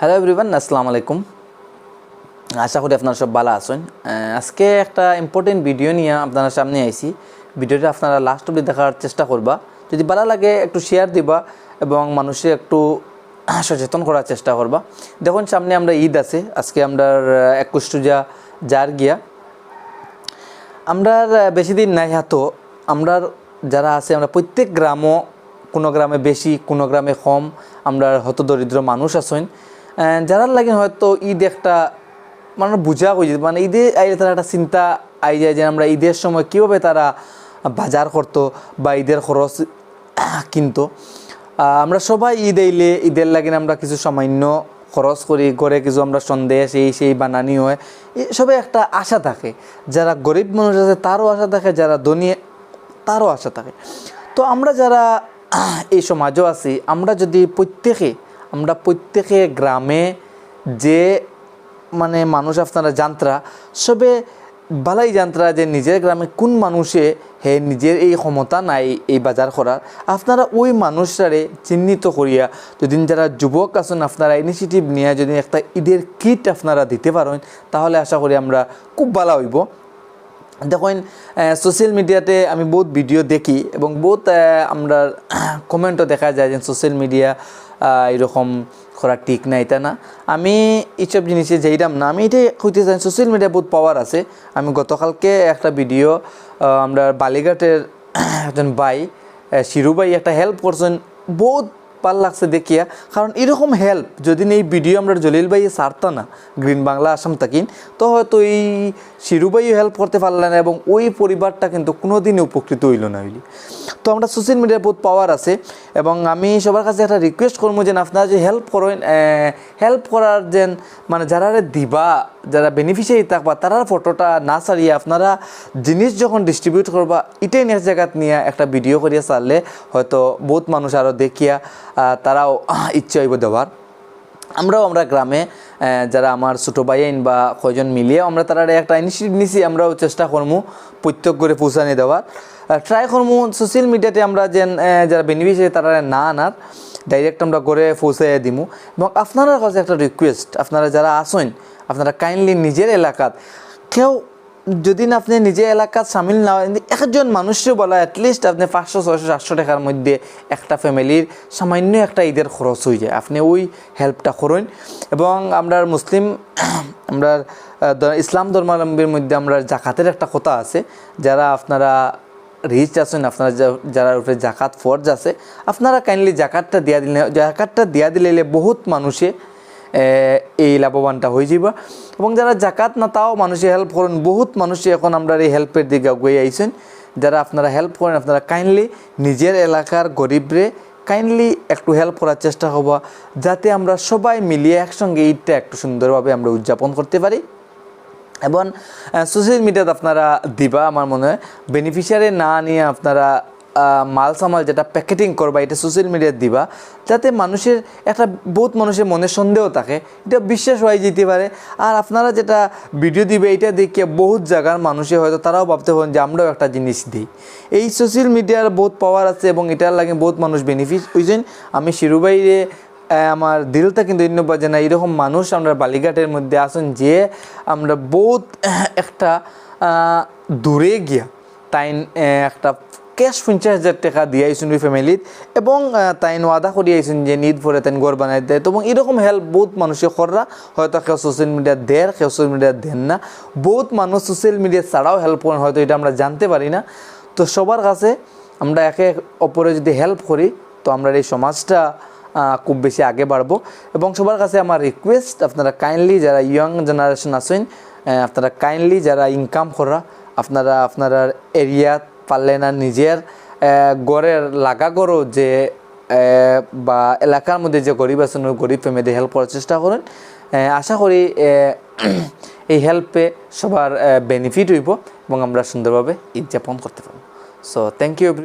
Hello everyone আসসালামু আলাইকুম। আশা করি আপনারা সব ভালো আছেন। আজকে একটা ইম্পর্টেন্ট ভিডিও নিয়ে আপনার সামনে আইছি। ভিডিওটা আপনারা লাস্ট অব্দি দেখার চেষ্টা করবা। যদি ভালো লাগে, একটু শেয়ার দিবা এবং মানুষের একটু সচেতন করার চেষ্টা করবা। দেখুন, সামনে আমরা ঈদ আছে। আজকে আমরা একুশ টুজা যার গিয়া আমরা বেশি দিন নাই হাতো আমরা যারা আছে, আমরা প্রত্যেক গ্রামও কোনো গ্রামে বেশি, কোনো গ্রামে কম। আমরা হত দরিদ্র মানুষ আছেন। আহ, যারা লাগে হয়তো ঈদ একটা মানে বুঝা হয়ে যেত মানে ঈদে আইলে তারা একটা চিন্তা আই যায় যে আমরা ঈদের সময় কীভাবে তারা বাজার করতো বা ঈদের খরচ কিনতো। আমরা সবাই ঈদ আইলে ঈদের লাগে আমরা কিছু সামান্য খরচ করি ঘরে কিছু আমরা সন্দেশ এই সেই বানানি হয়। সবে একটা আশা থাকে। যারা গরিব মানুষ আছে তারও আশা থাকে যারা ধনী তারও আশা থাকে। তো আমরা যারা এই সমাজও আছি আমরা যদি প্রত্যেকে আমরা প্রত্যেকে গ্রামে যে মানে মানুষ আপনারা জানতরা সবে বালাই জানতরা যে নিজের গ্রামে কোন মানুষে হে নিজের এই ক্ষমতা নাই এই বাজার করার, আপনারা ওই মানুষটারে চিহ্নিত করিয়া যদি যারা যুবক আছেন আপনারা ইনিশিয়েটিভ নিয়ে যদি একটা ঈদের কিট আপনারা দিতে পারেন, তাহলে আশা করি আমরা খুব ভালো হইব। দেখুন সোশ্যাল মিডিয়াতে আমি বহুত ভিডিও দেখি এবং বহুত আমরা কমেন্টও দেখা যায় যে সোশ্যাল মিডিয়া এরকম করা ঠিক না এটা না? আমি এইসব জিনিসে যাইতাম না। আমি এটাই কইতে চাই সোশ্যাল মিডিয়া বহুত পাওয়ার আছে। আমি গতকালকে একটা ভিডিও আমরা বালিঘাটের একজন ভাই আহ, শিরু ভাই একটা হেল্প করছেন বহুত ভালো লাগছে দেখিয়া। কারণ এরকম হেল্প যদি এই ভিডিও আমরা জলিল ভাইয়ে সারতা না গ্রিন বাংলা আসাম তাকিন তো হয়তো এই শিরু ভাইও হেল্প করতে পারলেন না এবং ওই পরিবারটা কিন্তু কোনোদিনই উপকৃত হইল না হইলি। তো আমরা সোশ্যাল মিডিয়ার বহুত পাওয়ার আছে এবং আমি সবার কাছে একটা রিকোয়েস্ট করব যে আপনারা যে হেল্প করেন হেল্প করার যেন মানে যারা দিবা, যারা বেনিফিশিয়ারি থাকবা, তারার ফটোটা না সারিয়ে আপনারা জিনিস যখন ডিস্ট্রিবিউট করবা, এটাই নেক্সট জায়গাত নিয়ে একটা ভিডিও করিয়া চাললে হয়তো বহুত মানুষ আরও দেখিয়া তারাও ইচ্ছে হইব দেওয়ার। আমরাও আমরা গ্রামে যারা আমার ছোটো ভাইয়াইন বা কয়জন মিলিয়ে আমরা তারা একটা ইনিশিয়েটিভ নিছি, আমরাও চেষ্টা করমু প্রত্যেক করে পৌঁছানি দেওয়ার। ট্রাই করমু সোশ্যাল মিডিয়াতে আমরা যেন যারা বেনিফিশিয়ারি তারা না আনার ডাইরেক্ট আমরা করে পৌঁছাই দিমু। এবং আপনারা কাছে একটা রিকোয়েস্ট আপনারা যারা আসেন আপনারা কাইন্ডলি নিজের এলাকাত কেউ যদি না আপনি নিজের এলাকাত সামিল না হয়, একজন মানুষও বলা অ্যাটলিস্ট আপনি পাঁচশো, ছয়শো, সাতশো টাকার মধ্যে একটা ফ্যামিলির সামান্য একটা ঈদের খরচ হয়ে যায়। আপনি ওই হেল্পটা করুন। এবং আমরা মুসলিম আমরা ইসলাম ধর্মাবলম্বীর মধ্যে আমরা জাকাতের একটা কথা আছে। যারা আপনারা রিচ আছেন, আপনারা যারা উপরে জাকাত ফর্জ আছে, আপনারা কাইন্ডলি জাকাতটা দিয়া দিলে, জাকাতটা দিয়া দিলে বহুত মানুষে এই লাভবানটা হয়ে যাবা। এবং যারা জাকাত না, তাও মানুষে হেল্প করেন। বহুত মানুষে এখন আমরা এই হেল্পের দিকে আগুয়ে আইছেন যারা আপনারা হেল্প করেন, আপনারা কাইন্ডলি নিজের এলাকার গরিবরে কাইন্ডলি একটু হেল্প করার চেষ্টা হবা যাতে আমরা সবাই মিলিয়ে একসঙ্গে ঈদটা একটু সুন্দরভাবে আমরা উদযাপন করতে পারি। এবং সোশ্যাল মিডিয়াতে আপনারা দিবা, আমার মনে হয়। বেনিফিশিয়ারি না নিয়ে আপনারা মাল সামাল যেটা প্যাকেটিং করবা, এটা সোশ্যাল মিডিয়াতে দিবা, যাতে মানুষের একটা, বহুত মানুষের মনে সন্দেহ থাকে। এটা বিশ্বাস হয়ে যেতে পারে। আর আপনারা যেটা ভিডিও দিবে, এটা দেখে বহুত জায়গার মানুষে হয়তো তারাও ভাবতে পারেন যে আমরাও একটা জিনিস দিই। এই সোশ্যাল মিডিয়ার বহুত পাওয়ার আছে এবং এটার লাগে বহুত মানুষ বেনিফিট হয়েছেন আমি শিরুবাইরে আমার দিলটা কিন্তু ধন্যবাদ জানাই। এরকম মানুষ আমরা বালিঘাটের মধ্যে আসুন যে আমরা বহুত একটা দূরে গিয়া, তাই একটা ক্যাশ পঞ্চাশ হাজার টাকা দিয়ে আইসুন ওই ফ্যামিলিত এবং তাইন ওয়াদা করে আইসুন যে নিদ ভরে তাইন ঘর বানাই দেয়। তো, এবং এরকম হেল্প বহুত মানুষে কররা। হয়তো কেউ সোশ্যাল মিডিয়া দেয়, কেউ সোশ্যাল মিডিয়া দেন না। বহুত মানুষ সোশ্যাল মিডিয়া ছাড়াও হেল্প করেন, হয়তো এটা আমরা জানতে পারি না। তো, সবার কাছে আমরা একে অপরে যদি হেল্প করি, তো আমরা এই সমাজটা খুব বেশি আগে বাড়বো। এবং সবার কাছে আমার রিকোয়েস্ট আপনারা কাইন্ডলি যারা ইয়ং জেনারেশন আছেন আপনারা কাইন্ডলি যারা ইনকাম করা আপনারা আপনারা এরিয়াত পারলে না নিজের গড়ের লাগা গড়ো যে বা এলাকার মধ্যে যে গরিব আছেন গরিব ফ্যামিলি হেল্প করার চেষ্টা করেন। আশা করি এই হেল্পে সবার বেনিফিট হইব এবং আমরা সুন্দরভাবে ঈদ যাপন করতে পারব। So thank you